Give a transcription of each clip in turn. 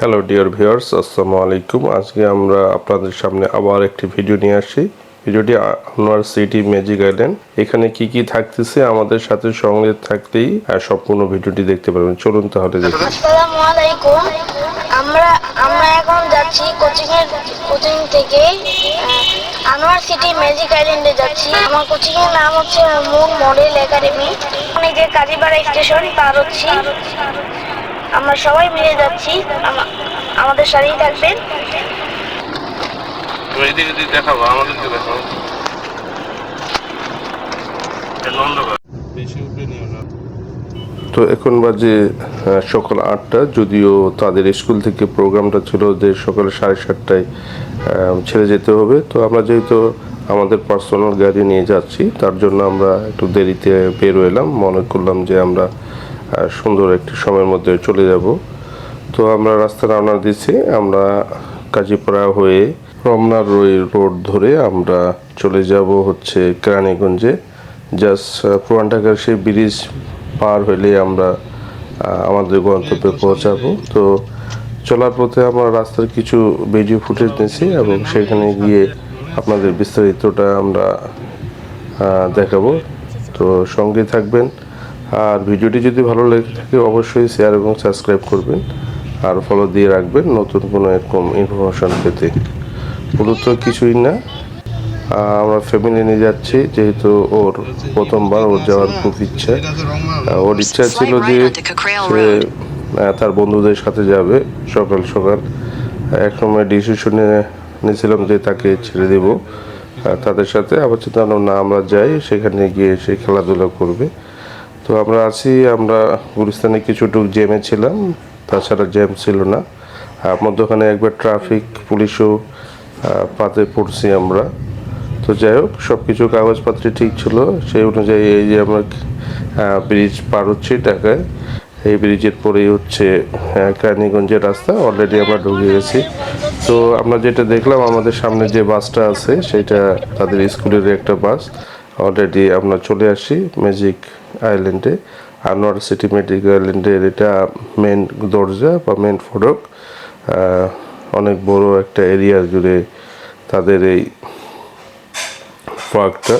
Hello dear viewers আসসালামু আলাইকুম। আজকে আমরা আপনাদের সামনে আবার একটি ভিডিও নিয়ে আসছি ভিডিওটি আনোয়ার সিটি ম্যাজিক আইল্যান্ড এখানে কি কি থাকতেছে আমাদের সাথে সঙ্গে থাকতেই সম্পূর্ণ ভিডিওটি দেখতে পারবেন। চলুন তাহলে দেখি। আসসালামু আলাইকুম। আমরা আমরা এখন যাচ্ছি কোচিং এর কোচিং থেকে আনোয়ার সিটি ম্যাজিক আইল্যান্ডে যাচ্ছি। আমার কোচিং এর নাম হচ্ছে মুন মডেল একাডেমি। আমি যে কাজীপাড়া স্টেশন পার হচ্ছি। আমরা সবাই মিলে যাচ্ছি। আমাদের সাথেই থাকবেন এদিকে দেখাবো আমাদেরকে দেখাবো বেশি উপরে নিও না। তো এখন বাজে সকাল আটটা। যদিও তাদের স্কুল থেকে প্রোগ্রামটা ছিল যে সকাল সাড়ে সাতটায় ছেড়ে যেতে হবে। তো আমরা যেহেতু আমাদের পার্সোনাল গাড়ি নিয়ে যাচ্ছি তার জন্য আমরা একটু দেরিতে বের এলাম মনে করলাম যে আমরা সুন্দর একটি সময়ের মধ্যে চলে যাব। তো আমরা রাস্তা রওনা দিচ্ছি আমরা কাজীপাড়া হয়ে রমনা রোড রোড ধরে আমরা চলে যাব হচ্ছে কেরানীগঞ্জে। জাস্ট পুরান ঢাকার সেই ব্রিজ পার হইলে আমরা আমাদের গন্তব্যে পৌঁছাবো। তো চলার পথে আমরা রাস্তার কিছু ভিডিও ফুটেজ নিয়েছি এবং সেখানে গিয়ে আপনাদের বিস্তারিতটা আমরা দেখাবো। তো সঙ্গে থাকবেন আর ভিডিওটি যদি ভালো লেগে থাকে অবশ্যই শেয়ার এবং সাবস্ক্রাইব করবেন। আর ফলো দিয়ে রাখবেন নতুন কোনো এরকম ইনফরমেশন পেতে। মূলত কিছুই না। আমরা ফ্যামিলি নিয়ে যাচ্ছি যেহেতু ওর প্রথমবার ওর যাওয়ার খুব ইচ্ছা। ওর ইচ্ছা ছিল যে সে তার বন্ধুদের সাথে যাবে সকাল সকাল। এক সময় ডিসিশন নিয়েছিলাম যে তাকে ছেড়ে দেব। তাদের সাথে আবার চিন্তা না আমরা যাই সেখানে গিয়ে সে খেলাধুলা করবে। তো আমরা আছি আমরা গুলিস্তানে কিছুটুক জ্যামে ছিলাম তাছাড়া জ্যাম ছিল না। আর মধ্যখানে একবার ট্রাফিক পুলিশও পাতে পড়ছি আমরা। তো যাই হোক সব কিছু কাগজপত্র ঠিক ছিল। সেই অনুযায়ী এই যে আমরা ব্রিজ পার হচ্ছি ঢাকায় এই ব্রিজের পরেই হচ্ছে আহ, কেরানীগঞ্জের রাস্তা। অলরেডি আমরা ঢুকে গেছি। তো আমরা যেটা দেখলাম আমাদের সামনে যে বাসটা আছে সেটা তাদের স্কুলের একটা বাস। অলরেডি আমরা চলে আসি ম্যাজিক আইল্যান্ডে আনোয়ার সিটি ম্যাজিক আইল্যান্ডের এটা মেন দরজা বা মেন ফটক অনেক বড় একটা এরিয়া জুড়ে তাদের এই পার্কটা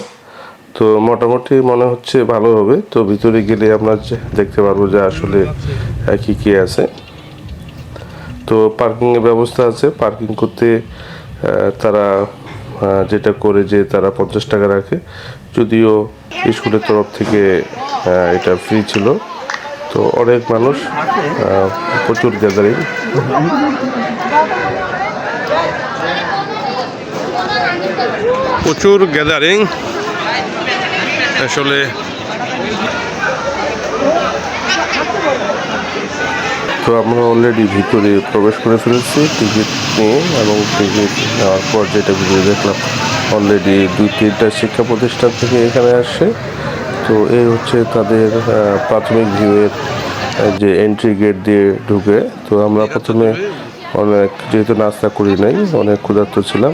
তো মোটামুটি মনে হচ্ছে ভালো হবে। তো ভিতরে গেলে আমরা দেখতে পারব যে আসলে কি কি আছে। তো পার্কিংয়ের ব্যবস্থা আছে। পার্কিং করতে তারা যেটা করে যে তারা পঞ্চাশ টাকা রাখে। যদিও স্কুলের তরফ থেকে এটা ফ্রি ছিল। তো অনেক মানুষ প্রচুর গ্যাদারিং প্রচুর গ্যাদারিং আসলে তো আমরা অলরেডি ভিতরে প্রবেশ করে ফেলেছি টিকিট নিয়ে এবং টিকিট নেওয়ার পর যেটা ভিতরে দেখলাম অলরেডি দুই তিনটা শিক্ষা প্রতিষ্ঠান থেকে এখানে আসে। তো এই হচ্ছে তাদের প্রাথমিক ভিউয়ের যে এন্ট্রি গেট দিয়ে ঢুকে। তো আমরা প্রথমে অনেক, যেহেতু নাস্তা করি নাই, অনেক ক্ষুধার্ত ছিলাম।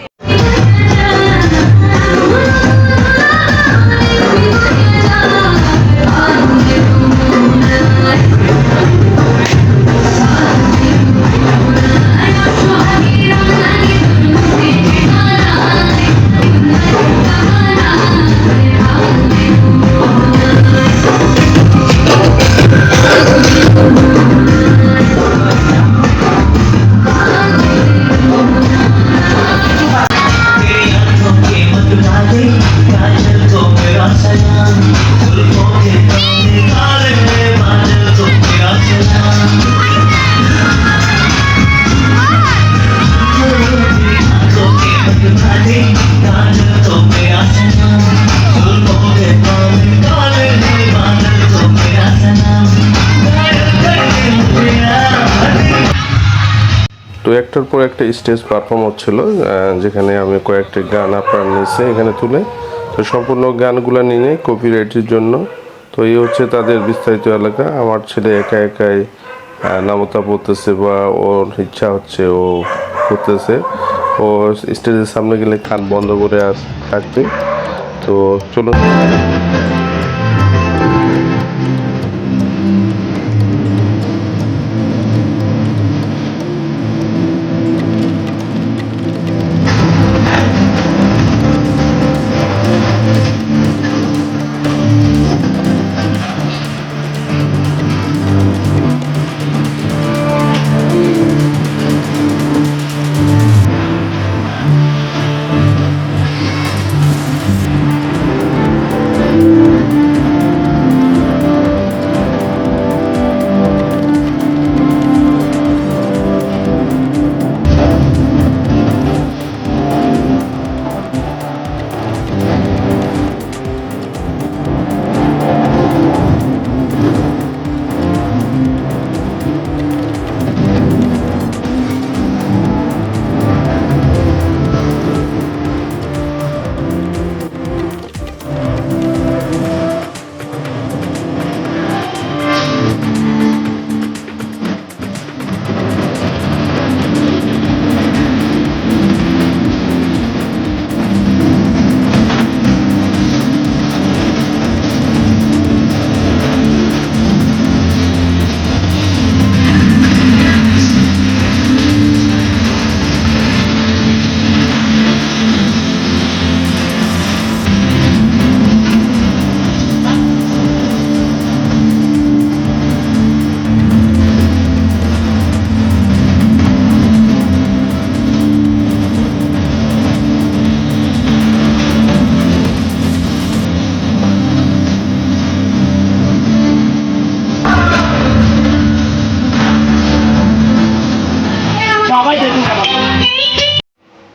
একটার পর একটা স্টেজ পারফর্ম হচ্ছিল যেখানে আমি কয়েকটি গান আপনার নিচে এখানে তুলে, তো সম্পূর্ণ গানগুলো নিয়ে কপিরাইটের জন্য। তো এই হচ্ছে তাদের বিস্তারিত এলাকা। আমার ছেলে একা একাই নামতা পড়তেছে বা ওর ইচ্ছা হচ্ছে ও করতেছে। ও স্টেজের সামনে গেলে কান বন্ধ করে আস- থাকবে। তো চলুন।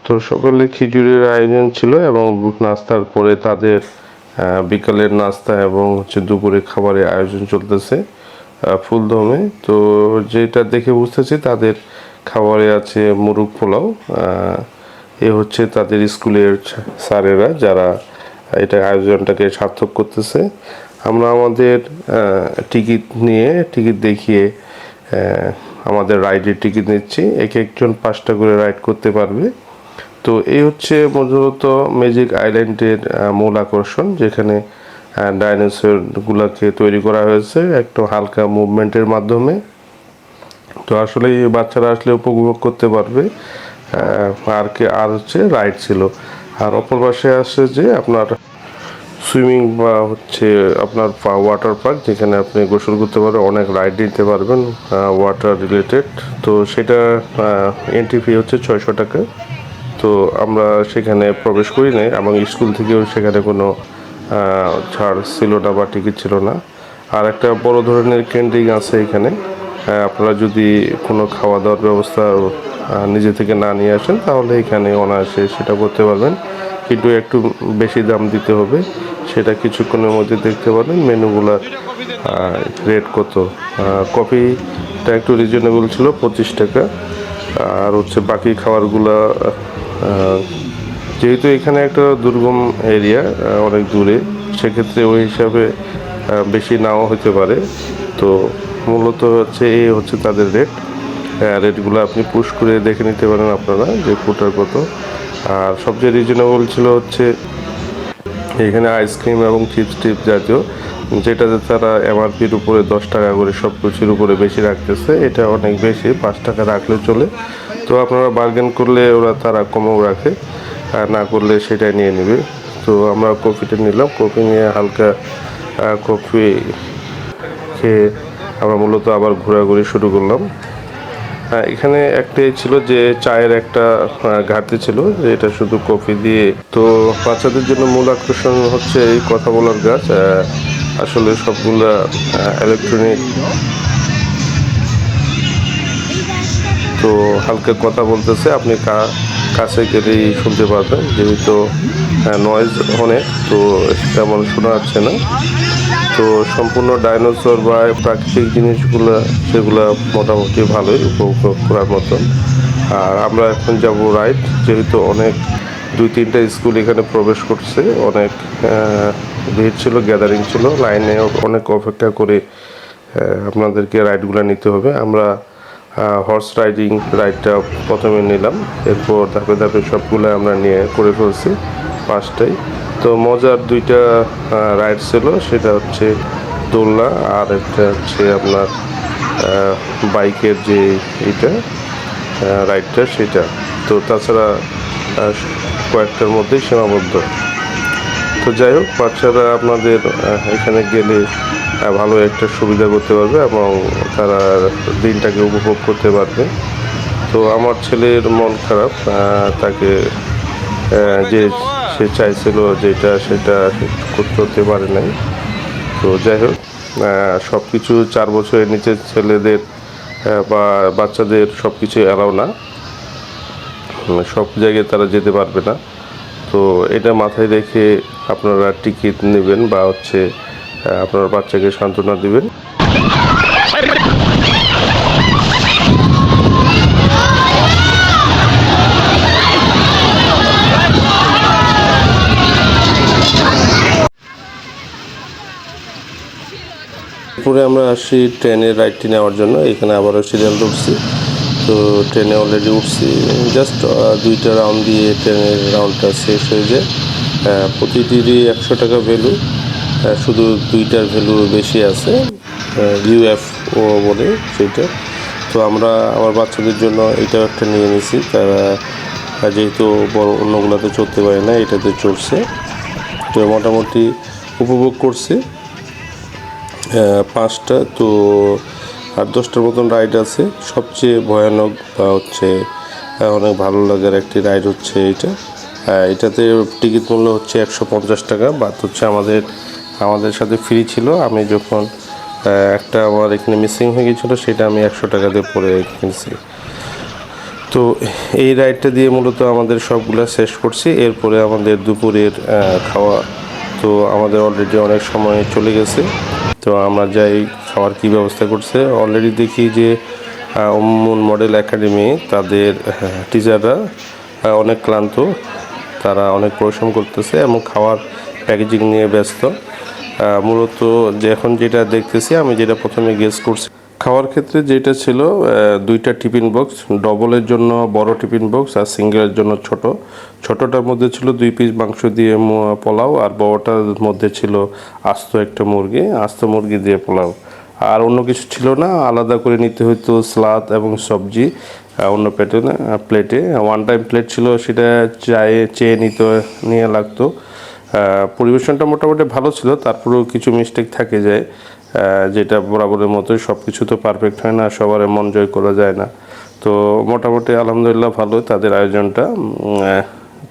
তো সকলে খিচুড়ির আয়োজন ছিল এবং নাস্তার পরে তাদের বিকালের নাস্তা এবং হচ্ছে দুপুরে খাবারের আয়োজন চলতেছে ফুলদমে। তো যেটা দেখে বুঝতেছি তাদের খাবারে আছে মুরুগ পোলাও এ হচ্ছে তাদের স্কুলের স্যারেরা যারা এটা আয়োজনটাকে সার্থক করতেছে। আমরা আমাদের টিকিট নিয়ে, টিকিট দেখিয়ে আমাদের রাইডের টিকিট নিচ্ছি। এক একজন পাঁচটা করে রাইড করতে পারবে। তো এই হচ্ছে মূলত ম্যাজিক আইল্যান্ডের মূল আকর্ষণ, যেখানে ডাইনোসর গুলাকে তৈরি করা হয়েছে একটু হালকা মুভমেন্টের মাধ্যমে। তো আসলে বাচ্চারা আসলে উপভোগ করতে পারবে আর আর হচ্ছে রাইড ছিল। আর অপর পাশে আসে যে আপনার সুইমিং বা হচ্ছে আপনার ওয়াটার পার্ক যেখানে আপনি গোসল করতে পারবেন, অনেক রাইড নিতে পারবেন ওয়াটার রিলেটেড তো সেটা এন্ট্রি ফি হচ্ছে ছয়শো টাকা। তো আমরা সেখানে প্রবেশ করি নাই, এবং স্কুল থেকেও সেখানে কোনো ছাড় ছিল না বা টিকিট ছিল না। আর একটা বড় ধরনের ক্যান্টিন আছে এখানে। আপনারা যদি কোনো খাওয়া দাওয়ার ব্যবস্থা নিজে থেকে না নিয়ে আসেন, তাহলে এখানে অনায়াসে সেটা করতে পারবেন। কিন্তু একটু বেশি দাম দিতে হবে। সেটা কিছুক্ষণের মধ্যে দেখতে পারেন মেনুগুলার রেট কত। কফিটা একটু রিজনেবল ছিল পঁচিশ টাকা। আর হচ্ছে বাকি খাবারগুলা যেহেতু এখানে একটা দুর্গম এরিয়া অনেক দূরে, সেক্ষেত্রে ওই হিসাবে বেশি নাও হতে পারে। তো মূলত হচ্ছে এই হচ্ছে তাদের রেট রেটগুলো আপনি পুশ করে দেখে নিতে পারেন আপনারা যে কোটার কত। আর সবচেয়ে রিজনেবল ছিল হচ্ছে এখানে আইসক্রিম এবং চিপস টিপস জাতীয় যেটাতে তারা এমআরপির উপরে দশ টাকা করে সব কিছুর উপরে বেশি রাখতেছে, এটা অনেক বেশি, পাঁচ টাকা রাখলে চলে। তো আপনারা বার্গেন করলে ওরা তারা কমও রাখে, আর না করলে সেটাই নিয়ে নেবে। তো আমরা কফিটা নিলাম কফি নিয়ে হালকা কফি খেয়ে আমরা মূলত আবার ঘোরাঘুরি শুরু করলাম। এখানে একটাই ছিল যে চায়ের একটা ঘাটতি ছিল এটা শুধু কফি দিয়ে। তো বাচ্চাদের জন্য মূল আকর্ষণ হচ্ছে এই কথা বলার গাছ আসলে সবগুলা ইলেকট্রনিক তো হালকা কথা বলতেছে, আপনি কাছে গেলেই শুনতে পারবেন, যেহেতু নয়েজ অনেক তো তেমন শোনা যাচ্ছে না। তো সম্পূর্ণ ডাইনোসর বা প্রাকৃতিক জিনিসগুলো, সেগুলো মোটামুটি ভালোই উপভোগ করার মতন। আর আমরা এখন যাব রাইড যেহেতু অনেক, দুই তিনটা স্কুল এখানে প্রবেশ করছে, অনেক ভিড় ছিল গ্যাদারিং ছিল, লাইনে অনেক অপেক্ষা করে আপনাদেরকে রাইডগুলো নিতে হবে। আমরা হর্স রাইডিং রাইডটা প্রথমে নিলাম, এরপর ধাপে ধাপে সবগুলো আমরা নিয়ে করে ফেলছি পাঁচটাই তো মজার দুইটা রাইড ছিল। সেটা হচ্ছে দোলনা আর একটা হচ্ছে আপনার বাইকের যে এটা রাইডটা সেটা। তো তাছাড়া কয়েকটার মধ্যেই সীমাবদ্ধ। তো যাই হোক, বাচ্চারা আপনাদের এখানে গেলে ভালো একটা সুবিধা করতে পারবে এবং তারা দিনটাকে উপভোগ করতে পারবে। তো আমার ছেলের মন খারাপ তাকে যে সে চাইছিল যেটা সেটা করতে পারে নাই। তো যাই হোক সব কিছু চার বছরের নিচে ছেলেদের বা বাচ্চাদের সব কিছু অ্যালাউ না সব জায়গায় তারা যেতে পারবে না। তো এটা মাথায় রেখে আপনারা টিকিট নেবেন বা হচ্ছে আপনার বাচ্চাকে সান্ত্বনা দিবেন। এরপরে আমরা আসি ট্রেনের রাইডটি নেওয়ার জন্য। এখানে আবারও সিরিয়াল ধরছি। তো ট্রেনে অলরেডি উঠছি। জাস্ট দুইটা রাউন্ড দিয়ে ট্রেনের রাউন্ডটা শেষ হয়ে যায়। প্রতিটিরই একশো টাকা ভ্যালু শুধু দুইটার ভ্যালু বেশি আছে। ইউএফও বলে সেটা। তো আমরা আমার বাচ্চাদের জন্য এটাও একটা নিয়ে নিছি। তারা যেহেতু বড় অন্যগুলোতে চলতে পারে না, এটাতে চলছে তো মোটামুটি উপভোগ করছে। পাঁচটা। তো আর দশটার মতন রাইড আছে। সবচেয়ে ভয়ানক বা হচ্ছে অনেক ভালো লাগার একটি রাইড হচ্ছে এটা। এটাতে টিকিট মূল্য হচ্ছে একশো পঞ্চাশ টাকা বাদ হচ্ছে আমাদের আমাদের সাথে ফ্রি ছিল। আমি যখন একটা আমার এখানে মিসিং হয়ে গেছিল সেটা আমি একশো টাকা দিয়ে পরে কিনছি। তো এই রাইডটা দিয়ে মূলত আমাদের সবগুলো শেষ করছি। এরপরে আমাদের দুপুরের খাওয়া। তো আমাদের অলরেডি অনেক সময় চলে গেছে। তো আমরা যাই, খাওয়ার কি ব্যবস্থা করছে? অলরেডি দেখি যে অমুন মডেল একাডেমি তাদের টিচাররা অনেক ক্লান্ত। তারা অনেক পরিশ্রম করতেছে এবং খাওয়ার প্যাকেজিং নিয়ে ব্যস্ত। মূলত যে এখন যেটা দেখতেছি, আমি যেটা প্রথমে গেস করছি খাওয়ার ক্ষেত্রে যেটা ছিল দুইটা টিফিন বক্স, ডবলের জন্য বড় টিফিন বক্স আর সিঙ্গেলের জন্য ছোট। ছোটটার মধ্যে ছিল দুই পিস মাংস দিয়ে পোলাও আর বড়টার মধ্যে ছিল আস্ত একটা মুরগি, আস্ত মুরগি দিয়ে পোলাও। আর অন্য কিছু ছিল না, আলাদা করে নিতে হতো সালাদ এবং সবজি অন্য প্লেটে প্লেটে ওয়ান টাইম প্লেট ছিল, সেটা চায়ে, চেয়ে নিতে, নিয়ে লাগতো। পরিবেশনটা মোটামুটি ভালো ছিল, তারপরেও কিছু মিস্টেক থাকে যায়। যেটা বরাবরের মতোই সব কিছু তো পারফেক্ট হয় না সবার মন জয় করা যায় না। তো মোটামুটি আলহামদুলিল্লাহ ভালো তাদের আয়োজনটা।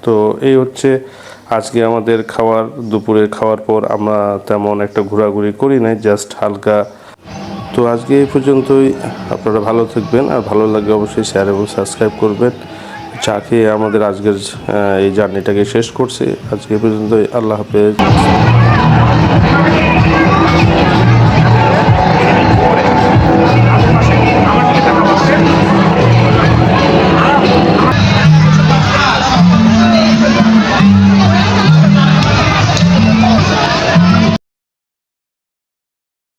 তো এই হচ্ছে আজকে আমাদের খাওয়ার দুপুরে খাওয়ার পর আমরা তেমন একটা ঘোরাঘুরি করি নাই জাস্ট হালকা। তো আজকে এই পর্যন্তই। আপনারা ভালো থাকবেন, আর ভালো লাগলে অবশ্যই শেয়ার এবং সাবস্ক্রাইব করবেন। চা খেয়ে আমাদের আজকের এই জার্নিটাকে শেষ করছি। আজকে পর্যন্তই, আল্লাহ হাফেজ।